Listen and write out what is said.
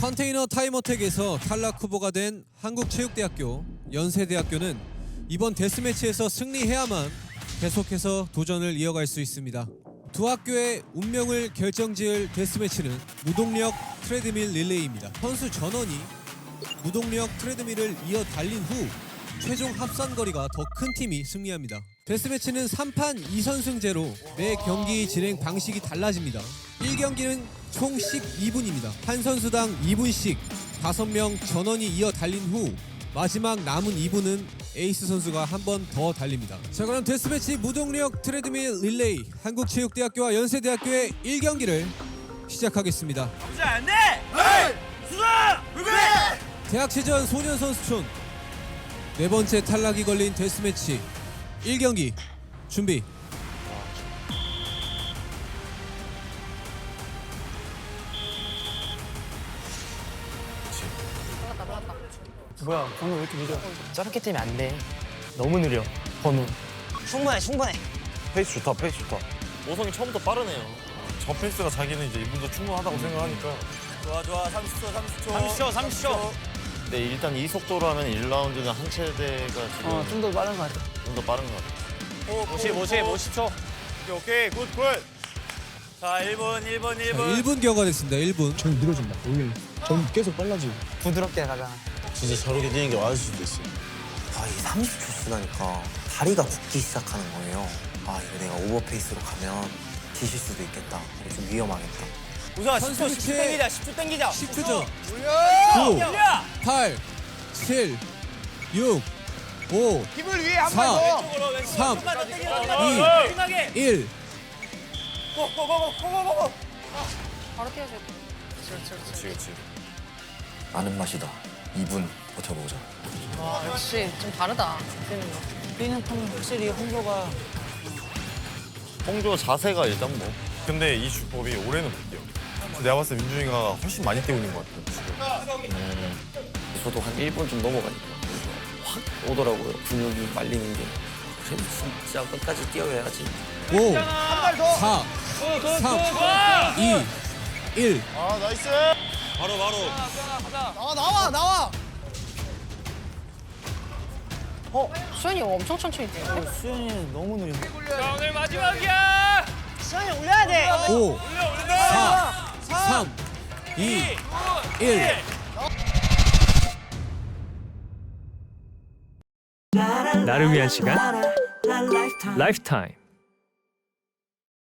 컨테이너 타임어택에서 탈락 후보가 된 한국체육대학교 연세대학교는 이번 데스매치에서 승리해야만 계속해서 도전을 이어갈 수 있습니다. 두 학교의 운명을 결정지을 데스매치는 무동력 트레드밀 릴레이입니다. 선수 전원이 무동력 트레드밀을 이어 달린 후 최종 합산 거리가 더 큰 팀이 승리합니다. 데스매치는 3판 2선승제로 매 경기 진행 방식이 달라집니다. 1경기는 총 12분입니다. 한 선수당 2분씩 5명 전원이 이어 달린 후 마지막 남은 2분은 에이스 선수가 한 번 더 달립니다. 자 그럼 데스매치 무동력 트레드밀 릴레이 한국체육대학교와 연세대학교의 1경기를 시작하겠습니다. 대학체전 소년 선수촌 네 번째 탈락이 걸린 데스매치 1경기 준비 뭐야 번호 왜 이렇게 느려? 저렇게 뛰면 안 돼. 너무 느려 번호. 충분해 충분해. 페이스 좋다 페이스 좋다. 오성이 처음부터 빠르네요. 저 페이스가 자기는 이제 이분도 충분하다고 생각하니까. 좋아 좋아. 30초 30초. 30초 30초. 네 일단 이 속도로 하면 1라운드는 한 체대가 지금 어 좀 더 빠른 거 같아. 좀 더 빠른 것 같아요. 50 50 50초. 오케이. 굿 굿. 자 1분 1분 자, 1분. 1분 경과가 됐습니다 1분 저는 늘어진다. 원래 전 계속 빨라지고. 부드럽게 가자 진짜 저렇게 뛰는 게 맞을 수도 있어요. 아, 이게 30초 쓰다니까 다리가 굽기 시작하는 거예요. 아, 이거 내가 오버페이스로 가면 뒤질 수도 있겠다. 이거 좀 위험하겠다. 우성아 10초 선수 10초 교체. 땡기자 10초 땡기자. 10초 전9야8 7 6 5 힘을 위해 한4번 더. 왼쪽으로 왼쪽으로 삼, 좀만 더 땡겨. 이, 심하게. 1 고고고고고고고. 그렇지 그렇지 아는 맛이다. 2분 버텨보자. 역시 좀 다르다. 뛰는 판 확실히 홍조가 홍조 자세가 일단 뭐. 근데 이 주법이 올해는 못 뛰어 내가 봤을 때 민준이가 훨씬 많이 뛰고 있는 것 같아 지금 저도 한 1분 좀 넘어가니까 확 오더라고요. 근육이 말리는 게. 진짜 끝까지 뛰어야지. 5 4 3 2 1 아 나이스. 바로 바로. 수현이 엄청 천천히 뛰네. 수현이는 너무 느려. 오늘 마지막이야. 수현이 올려야 돼. 5 4 3 2 1 나를 위한 시간 라이프타임